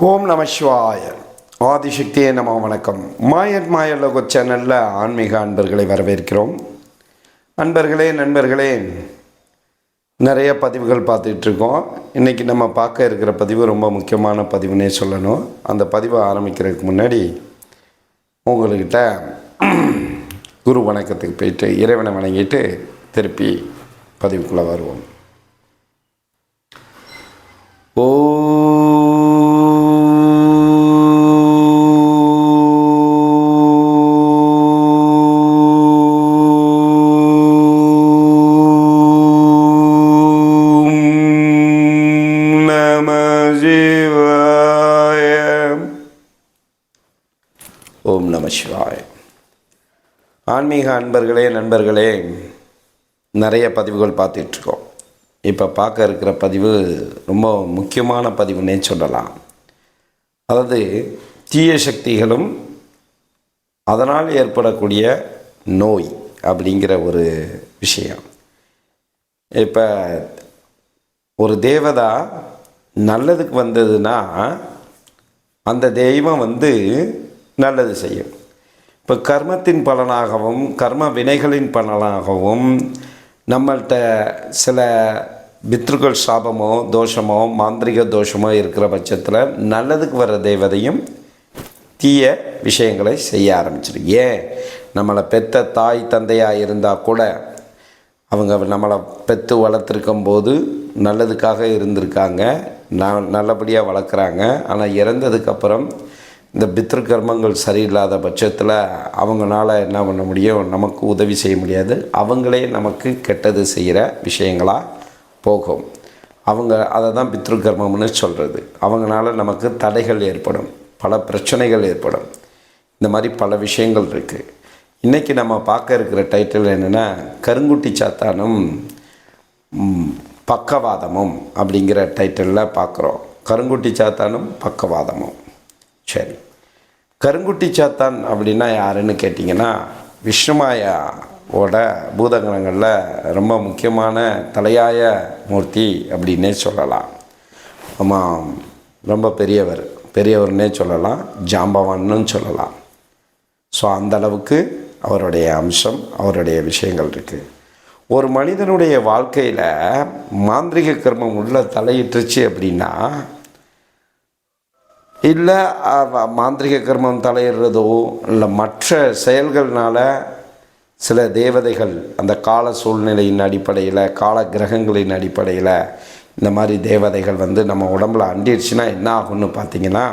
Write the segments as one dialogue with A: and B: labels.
A: ஓம் நம சிவாய. ஆதிசக்தியே நம வணக்கம். மாயன் மாய லோக சேனலில் ஆன்மீக அன்பர்களை வரவேற்கிறோம். அன்பர்களே நண்பர்களே நிறைய பதிவுகள் பார்த்துட்டு இருக்கோம் இன்றைக்கி நம்ம பார்க்க இருக்கிற பதிவு ரொம்ப முக்கியமான பதிவுனே சொல்லணும். அந்த பதிவை ஆரம்பிக்கிறதுக்கு முன்னாடி உங்கள்கிட்ட குரு வணக்கத்துக்கு போயிட்டு இறைவனை வணங்கிட்டு திருப்பி பதிவுக்குள்ளே வருவோம். ஓ சிவாய் ஆன்மீக அன்பர்களே நண்பர்களே நிறைய பதிவுகள் பார்த்துட்ருக்கோம். இப்போ பார்க்க இருக்கிற பதிவு ரொம்ப முக்கியமான பதிவுன்னே சொல்லலாம். அதாவது தீய சக்திகளும் அதனால் ஏற்படக்கூடிய நோய் அப்படிங்கிற ஒரு விஷயம். இப்போ ஒரு தேவதா நல்லதுக்கு வந்ததுன்னா அந்த தெய்வம் வந்து நல்லது செய்யும். இப்போ கர்மத்தின் பலனாகவும் கர்ம வினைகளின் பலனாகவும் நம்மள்கிட்ட சில பித்ருக்கள் சாபமோ தோஷமோ மாந்திரிக தோஷமோ இருக்கிற பட்சத்தில் நல்லதுக்கு வர தெய்வதையும் தீய விஷயங்களை செய்ய ஆரம்பிச்சிடும் ஏன்? நம்மளை பெத்த தாய் தந்தையாக இருந்தால் கூட அவங்க நம்மளை பெற்று வளர்த்துருக்கும் போது நல்லதுக்காக இருந்திருக்காங்க. நான் நல்லபடியாக வளர்க்குறாங்க. ஆனால் இறந்ததுக்கப்புறம் இந்த பித்ரு கர்மங்கள் சரியில்லாத பட்சத்தில் அவங்களால என்ன பண்ண முடியும்? நமக்கு உதவி செய்ய முடியாது. அவங்களே நமக்கு கெட்டது செய்கிற விஷயங்களாக போகும். அவங்க அதை தான் பித்ரு கர்மம்னு சொல்கிறது அவங்களால நமக்கு தடைகள் ஏற்படும். பல பிரச்சனைகள் ஏற்படும். இந்த மாதிரி பல விஷயங்கள் இருக்குது இன்றைக்கி நம்ம பார்க்க இருக்கிற டைட்டில் என்னென்னா கருங்குட்டி சாத்தானும் பக்கவாதமும் அப்படிங்கிற டைட்டிலில் பார்க்குறோம். கருங்குட்டி சாத்தானும் பக்கவாதமும். சரி. கருங்குட்டி சாத்தான் அப்படின்னா யாருன்னு கேட்டிங்கன்னா விஷ்ணுமாயாவோட பூதகணங்களில் ரொம்ப முக்கியமான தலையாய மூர்த்தி அப்படின்னே சொல்லலாம். ஆமாம் ரொம்ப பெரியவர். பெரியவர்னே சொல்லலாம். ஜாம்பவான்னு சொல்லலாம். ஸோ அந்த அளவுக்கு அவருடைய அம்சம் அவருடைய விஷயங்கள் இருக்குது ஒரு மனிதனுடைய வாழ்க்கையில் மாந்திரிக கர்மம் உள்ள தலையிட்டுருச்சு அப்படின்னா இல்லை மாந்திரிக கர்மம் தலையிடுறதோ இல்லை மற்ற செயல்கள்னால சில தேவதைகள் அந்த கால சூழ்நிலையின் அடிப்படையில் கால கிரகங்களின் அடிப்படையில் இந்த மாதிரி தேவதைகள் வந்து நம்ம உடம்புல அண்டிடுச்சுன்னா என்ன ஆகும்னு பார்த்தீங்கன்னா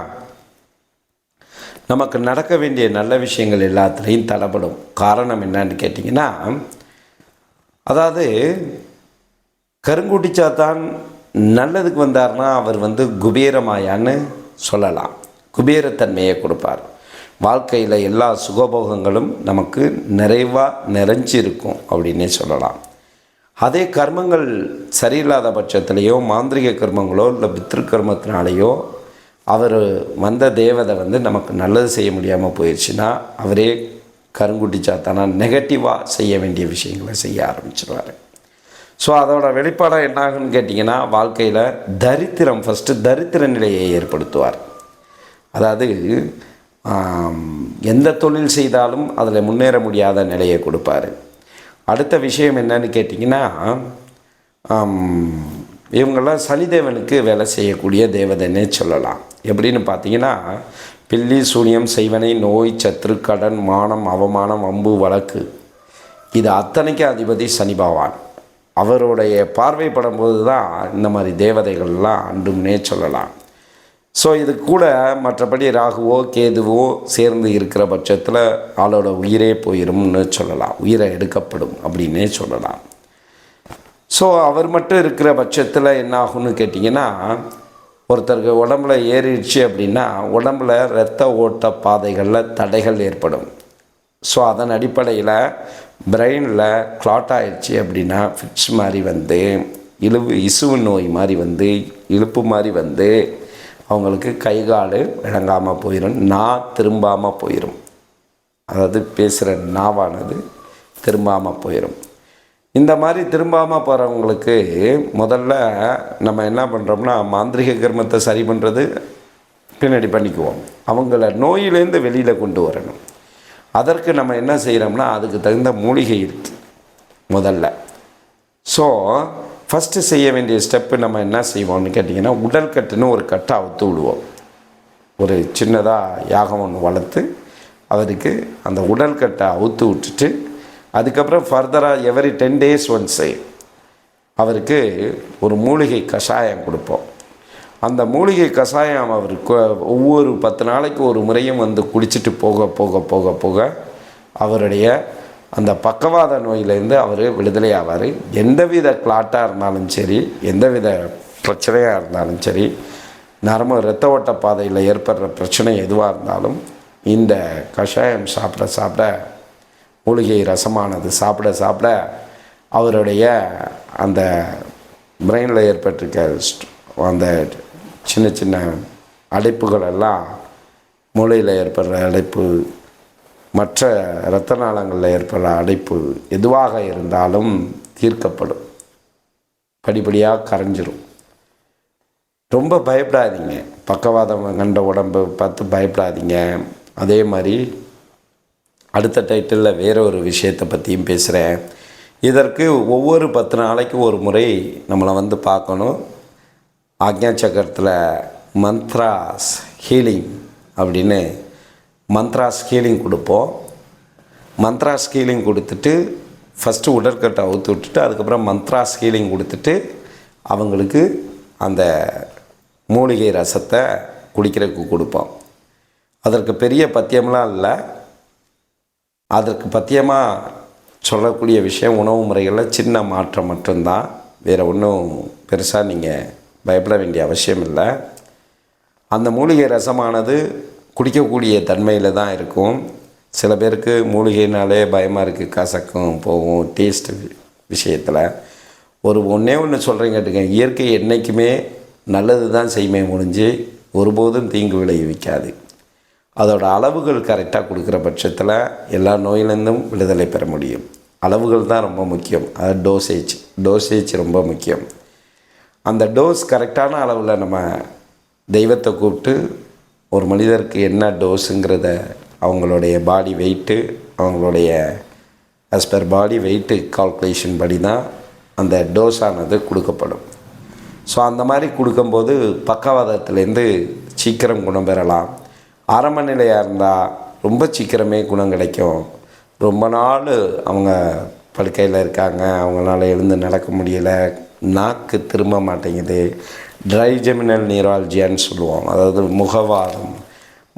A: நமக்கு நடக்க வேண்டிய நல்ல விஷயங்கள் எல்லாத்துலேயும் தடைப்படும் காரணம் என்னன்னு கேட்டிங்கன்னா அதாவது கருங்குட்டிச்சா தான் நல்லதுக்கு வந்தார்னா அவர் வந்து குபேரமாயான்னு சொல்லலாம். குபேரத்தன்மையை கொடுப்பார். வாழ்க்கையில் எல்லா சுகபோகங்களும் நமக்கு நிறைவாக நிறைஞ்சிருக்கும் அப்படின்னே சொல்லலாம். அதே கர்மங்கள் சரியில்லாத பட்சத்திலேயோ மாந்திரிக கர்மங்களோ இல்லை பித்ரு கர்மத்தினாலேயோ அவர் வந்த தேவதை வந்து நமக்கு நல்லது செய்ய முடியாமல் போயிடுச்சுன்னா அவரே கருங்குட்டி சாத்தானா நெகட்டிவாக செய்ய வேண்டிய விஷயங்களை செய்ய ஆரம்பிச்சிடுவார் ஸோ அதோட வெளிப்பாடாக என்ன ஆகுன்னு கேட்டிங்கன்னா வாழ்க்கையில் தரித்திரம் ஃபஸ்ட்டு தரித்திர நிலையை ஏற்படுத்துவார். அதாவது எந்த தொழில் செய்தாலும் அதில் முன்னேற முடியாத நிலையை கொடுப்பார். அடுத்த விஷயம் என்னன்னு கேட்டிங்கன்னா இவங்கெல்லாம் சனிதேவனுக்கு வேலை செய்யக்கூடிய தேவதைன்னே சொல்லலாம். எப்படின்னு பார்த்தீங்கன்னா பில்லி சூனியம் செய்வனை நோய் சத்ரு கடன் மானம் அவமானம் அம்பு வழக்கு. இது அத்தனைக்கு அதிபதி சனி பகவான். அவருடைய பார்வைப்படும் தான் இந்த மாதிரி தேவதைகள்லாம் அண்டும்னே சொல்லலாம். ஸோ இது கூட மற்றபடி ராகுவோ கேதுவோ சேர்ந்து இருக்கிற பட்சத்தில் ஆளோட உயிரே போயிரும்னு சொல்லலாம். உயிரை எடுக்கப்படும் அப்படின்னே சொல்லலாம். ஸோ அவர் மட்டும் இருக்கிற பட்சத்தில் என்ன ஆகும்னு கேட்டிங்கன்னா ஒருத்தருக்கு உடம்புல ஏறிடுச்சு அப்படின்னா உடம்புல இரத்த ஓட்ட பாதைகளில் தடைகள் ஏற்படும். ஸோ அதன் அடிப்படையில் பிரெயினில் கிளாட் ஆயிடுச்சு அப்படின்னா ஃபிட்ஸ் மாதிரி வந்து இழுவு இசுவு நோய் மாதிரி வந்து இழுப்பு மாதிரி வந்து அவங்களுக்கு கை கால் விளங்காமல் போயிடும் நான் திரும்பாமல் போயிடும் அதாவது பேசுகிற நாவானது திரும்பாமல் போயிடும் இந்த மாதிரி திரும்பாமல் போகிறவங்களுக்கு முதல்ல நம்ம என்ன பண்ணுறோம்னா மாந்திரிக கர்மத்தை சரி பண்ணுறது பின்னாடி பண்ணிக்குவோம். அவங்கள நோயிலேருந்து வெளியில் கொண்டு வரணும். அதற்கு நம்ம என்ன செய்கிறோம்னா அதுக்கு தகுந்த மூலிகை இருக்குது முதல்ல. ஸோ ஃபஸ்ட்டு செய்ய வேண்டிய ஸ்டெப்பு நம்ம என்ன செய்வோம்னு கேட்டிங்கன்னா உடல் கட்டுன்னு ஒரு கட்டை அவுத்து விடுவோம். ஒரு சின்னதாக யாகம் ஒன்று வளர்த்து அவருக்கு அந்த உடல் கட்டை அவுத்து விட்டுட்டு அதுக்கப்புறம் ஃபர்தராக எவரி டென் டேஸ் ஒன்ஸு அவருக்கு ஒரு மூலிகை கஷாயம் கொடுப்போம். அந்த மூலிகை கஷாயம் அவருக்கு ஒவ்வொரு பத்து நாளைக்கு ஒரு முறையும் வந்து குடிச்சிட்டு போக போக போக போக அவருடைய அந்த பக்கவாத நோயிலேருந்து அவர் விடுதலை ஆவார். எந்தவித கிளாட்டாக இருந்தாலும் சரி எந்தவித பிரச்சனையாக இருந்தாலும் சரி நரம்பு இரத்த ஓட்ட பாதையில் ஏற்படுற பிரச்சனை எதுவாக இருந்தாலும் இந்த கஷாயம் சாப்பிட சாப்பிட மூலிகை ரசமானது சாப்பிட சாப்பிட அவருடைய அந்த பிரெயினில் ஏற்பட்டிருக்க அந்த சின்ன சின்ன அடைப்புகள் எல்லாம் மூளையில் ஏற்படுற அடைப்பு மற்ற இரத்த நாளங்களில் ஏற்படுற அடைப்பு எதுவாக இருந்தாலும் தீர்க்கப்படும். படிப்படியாக கரைஞ்சிரும். ரொம்ப பயப்படாதீங்க. பக்கவாதம் கண்ட உடம்பு பார்த்து பயப்படாதீங்க. அதே மாதிரி அடுத்த டைட்டிலில் வேற ஒரு விஷயத்தை பற்றியும் பேசுகிறேன் இதற்கு ஒவ்வொரு பத்து நாளைக்கு ஒரு முறை நம்மளை வந்து பார்க்கணும். ஆக்ஞா சக்கரத்தில் மந்த்ராஸ் ஹீலிங் அப்படின்னு மந்த்ராஸ் ஹீலிங் கொடுப்போம். மந்த்ராஸ் ஹீலிங் கொடுத்துட்டு ஃபஸ்ட்டு உடற்கட்டை அவுத்து விட்டுட்டு அதுக்கப்புறம் மந்த்ராஸ் ஹீலிங் கொடுத்துட்டு அவங்களுக்கு அந்த மூலிகை ரசத்தை குடிக்கிறதுக்கு கொடுப்போம். அதற்கு பெரிய பத்தியம்லாம் இல்லை. அதற்கு பத்தியமாக சொல்லக்கூடிய விஷயம் உணவு முறைகளில் சின்ன மாற்றம் மட்டும்தான். வேறு ஒன்றும் பெருசாக நீங்கள் பயப்பட வேண்டிய அவசியம் இல்லை அந்த மூலிகை ரசமானது குடிக்கக்கூடிய தன்மையில் தான் இருக்கும். சில பேருக்கு மூலிகைனாலே பயமாக இருக்குது கசக்கும் போகும் டேஸ்ட் விஷயத்தில். ஒரு ஒன்றே ஒன்று சொல்கிறேன் கேட்டுங்க இயற்கை என்றைக்குமே நல்லது தான் செய்யுமே முடிஞ்சு ஒருபோதும் தீங்கு விளைவிக்காது. அதோட அளவுகள் கரெக்டாக கொடுக்குற பட்சத்தில் எல்லா நோயிலேருந்தும் விடுதலை பெற முடியும். அளவுகள் தான் ரொம்ப முக்கியம். அது டோசேஜ் டோசேஜ் ரொம்ப முக்கியம். அந்த டோஸ் கரெக்டான அளவில் நம்ம தெய்வத்தை கூப்பிட்டு ஒரு மனிதருக்கு என்ன டோஸுங்கிறத அவங்களுடைய பாடி வெயிட்டு அவங்களுடைய as per body weight calculation படி தான் அந்த டோஸ் ஆனது கொடுக்கப்படும். ஸோ அந்த மாதிரி கொடுக்கும்போது பக்கவாதத்துலேருந்து சீக்கிரம் குணம் பெறலாம். ஆரம்ப நிலையாக இருந்தால் ரொம்ப சீக்கிரமே குணம் கிடைக்கும். ரொம்ப நாள் அவங்க படுக்கையில் இருக்காங்க அவங்களால எழுந்து நடக்க முடியலை நாக்கு திரும்ப மாட்டேங்குது. ட்ரைஜெமினல் நியூராலஜியான்னு சொல்லுவோம். அதாவது முகவாதம்.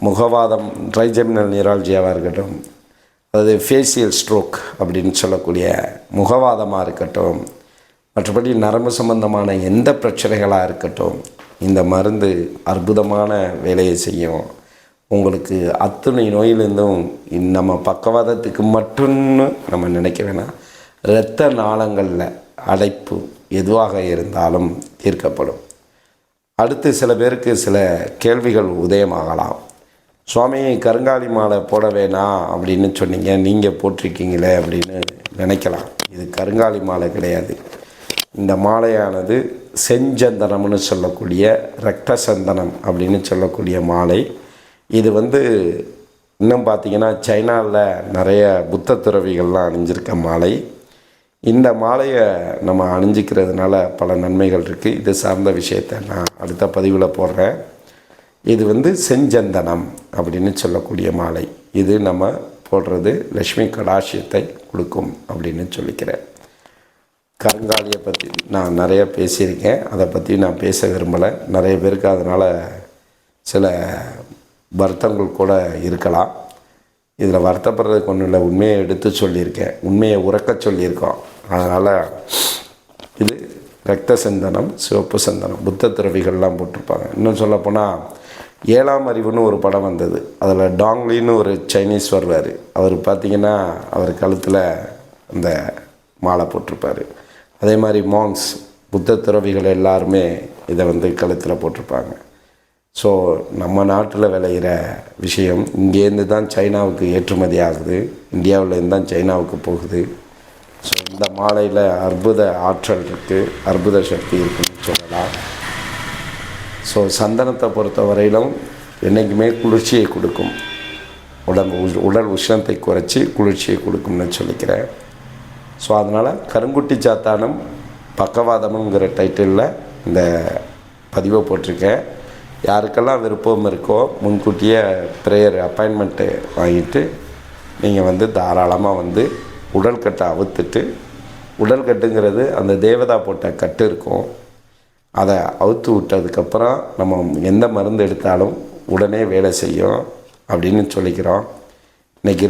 A: முகவாதம் ட்ரைஜெமினல் நியூராலஜியாவாக இருக்கட்டும். அதாவது ஃபேஷியல் ஸ்ட்ரோக் அப்படின்னு சொல்லக்கூடிய முகவாதமாக இருக்கட்டும். மற்றபடி நரம்பு சம்பந்தமான எந்த பிரச்சனைகளாக இருக்கட்டும் இந்த மருந்து அற்புதமான வேலையை செய்யும். உங்களுக்கு அத்தனை நோயிலிருந்தும் நம்ம பக்கவாதத்துக்கு மட்டும்னு நம்ம நினைக்க வேணாம். இரத்த நாளங்களில் அடைப்பு எதுவாக இருந்தாலும் தீர்க்கப்படும். அடுத்து சில பேருக்கு சில கேள்விகள் உதயமாகலாம். சுவாமி கருங்காலி மாலை போட வேணாம் அப்படின்னு சொன்னீங்க நீங்கள் போட்டிருக்கீங்களே அப்படின்னு நினைக்கலாம். இது கருங்காலி மாலை கிடையாது. இந்த மாலையானது செஞ்சந்தனம்னு சொல்லக்கூடிய ரத்த சந்தனம் அப்படின்னு சொல்லக்கூடிய மாலை. இது வந்து இன்னும் பார்த்தீங்கன்னா சைனாவில் நிறைய புத்த துறவிகள்லாம் அணிஞ்சிருக்க மாலை. இந்த மாலையை நம்ம அணிஞ்சிக்கிறதுனால பல நன்மைகள் இருக்குது இது சார்ந்த விஷயத்தை நான் அடுத்த பதிவில் போடுறேன். இது வந்து செஞ்சந்தனம் அப்படின்னு சொல்லக்கூடிய மாலை. இது நம்ம போடுறது லக்ஷ்மி கடாசியத்தை கொடுக்கும் அப்படின்னு சொல்லிக்கிறேன். கருங்காலியை பற்றி நான் நிறைய பேசியிருக்கேன். அதை பற்றி நான் பேச விரும்பலை. நிறைய பேருக்கு அதனால் சில வருத்தங்கள் கூட இருக்கலாம். இதில் வருத்தப்படுறதுக்கு ஒன்றும் இல்லை. உண்மையை எடுத்து சொல்லியிருக்கேன். உண்மையை உறக்க சொல்லியிருக்கோம். அதனால் இது ரத்த சந்தனம் சிவப்பு சந்தனம் புத்த துறவிகள்லாம் போட்டிருப்பாங்க. இன்னும் சொல்லப்போனால் ஏழாம் அறிவுன்னு ஒரு படம் வந்தது. அதில் டாங்லின்னு ஒரு சைனீஸ் வருவார். அவர் பார்த்திங்கன்னா அவர் கழுத்தில் அந்த மாலை போட்டிருப்பார். அதே மாதிரி மாங்ஸ் புத்த துறவிகள் எல்லாருமே இதை வந்து கழுத்தில் போட்டிருப்பாங்க. ஸோ நம்ம நாட்டில் விளையிற விஷயம் இங்கேருந்து தான் சைனாவுக்கு ஏற்றுமதி ஆகுது. இந்தியாவிலேருந்து தான் சைனாவுக்கு போகுது. இந்த மாலையில் அற்புத ஆற்றல் இருக்குது அற்புத சக்தி இருக்குன்னு சொல்லலாம். ஸோ சந்தனத்தை பொறுத்த வரையிலும் என்றைக்குமே குளிர்ச்சியை கொடுக்கும். உடம்பு உடல் உஷ்ணத்தை குறைச்சி குளிர்ச்சியை கொடுக்கும்னு சொல்லிக்கிறேன். ஸோ அதனால் கருங்குட்டி சாத்தானம் பக்கவாதமுங்கிற டைட்டிலில் இந்த பதிவை போட்டிருக்கேன். யாருக்கெல்லாம் விருப்பம் இருக்கோ முன்கூட்டியே ப்ரேயர் அப்பாயின்மெண்ட்டு வாங்கிட்டு நீங்கள் வந்து தாராளமாக வந்து உடல்கட்டை அவுத்துட்டு உடல்கட்டுங்கிறது அந்த தேவதா போட்ட கட்டு இருக்கும். அதை அவுத்து விட்டதுக்கப்புறம் நம்ம எந்த மருந்து எடுத்தாலும் உடனே வேலை செய்யும் அப்படின்னு சொல்லிக்கிறோம். இன்றைக்கி இருக்க